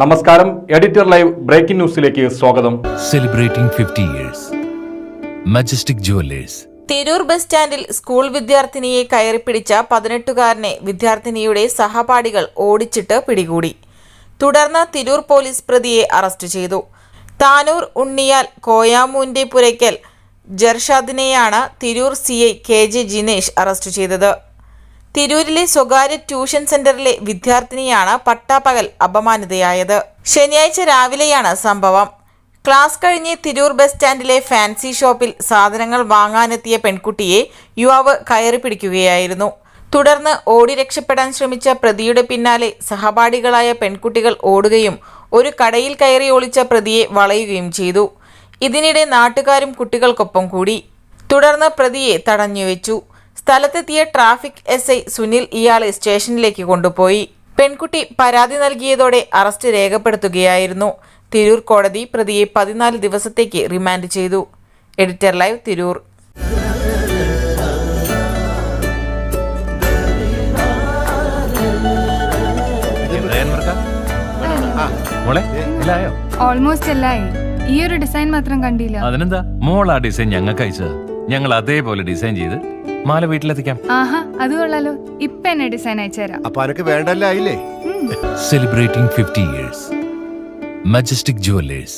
നമസ്കാരം. Editor live breaking ന്യൂസിലേക്ക് സ്വാഗതം. Celebrating fifty years Majestic Jewellers Tirur bus സ്റ്റാൻഡിൽ സ്കൂൾ വിദ്യാർത്ഥിനിയെ കയറി പിടിച്ച പതിനെട്ടുകാരനെ വിദ്യാർത്ഥിനിയുടെ സഹപാഠികൾ ഓടിച്ചിട്ട് പിടികൂടി. തുടർന്ന് തിരൂർ പോലീസ് പ്രതിയെ അറസ്റ്റ് ചെയ്തു. താനൂർ ഉണ്ണിയാൽ കോയാമൂന്റെ Puraykkal ജർഷാദിനെയാണ് Tirur C I K J Jinesh arrest ചെയ്തത്. തിരൂരിലെ സ്വകാര്യ ട്യൂഷൻ സെന്ററിലെ വിദ്യാർത്ഥിനിയാണ് പട്ടാപ്പകൽ അപമാനിതയായത്. ശനിയാഴ്ച രാവിലെയാണ് സംഭവം. ക്ലാസ് കഴിഞ്ഞ് തിരൂർ ബസ് സ്റ്റാൻഡിലെ ഫാൻസി ഷോപ്പിൽ സാധനങ്ങൾ വാങ്ങാനെത്തിയ പെൺകുട്ടിയെ യുവാവ് കയറി പിടിക്കുകയായിരുന്നു. തുടർന്ന് ഓടി രക്ഷപ്പെടാൻ ശ്രമിച്ച പ്രതിയുടെ പിന്നാലെ സഹപാഠികളായ പെൺകുട്ടികൾ ഓടുകയും ഒരു കടയിൽ കയറി ഒളിച്ച പ്രതിയെ വളയുകയും ചെയ്തു. ഇതിനിടെ നാട്ടുകാരും കുട്ടികൾക്കൊപ്പം കൂടി. തുടർന്ന് പ്രതിയെ തടഞ്ഞുവെച്ചു. സ്ഥലത്തെത്തിയ ട്രാഫിക് എസ് ഐ സുനിൽ ഇയാളെ സ്റ്റേഷനിലേക്ക് കൊണ്ടുപോയി. പെൺകുട്ടി പരാതി നൽകിയതോടെ അറസ്റ്റ് രേഖപ്പെടുത്തുകയായിരുന്നു. തിരൂർ കോടതി പ്രതിയെ പതിനാല് ദിവസത്തേക്ക് റിമാൻഡ് ചെയ്തു. Editor live Tirur. ഓൾമോസ്റ്റ് എല്ലായി. ഈ ഒരു ഡിസൈൻ മാത്രം കണ്ടില്ല. അതിനെന്താ? മോളാ ഡിസൈൻ ഞങ്ങൾക്ക് അയച്ചത് ഞങ്ങൾ അതേപോലെ ഡിസൈൻ ചെയ്ത് മാല വീട്ടിലെത്തിക്കാം. ആഹാ അത് കൊള്ളാലോ. ഇപ്പൊ എന്നെ ഡിസൈൻ അയച്ചുതരാം അപ്പൊ അനക്ക് വേണ്ടല്ല celebrating celebrating 50 years. Majestic Jewelers.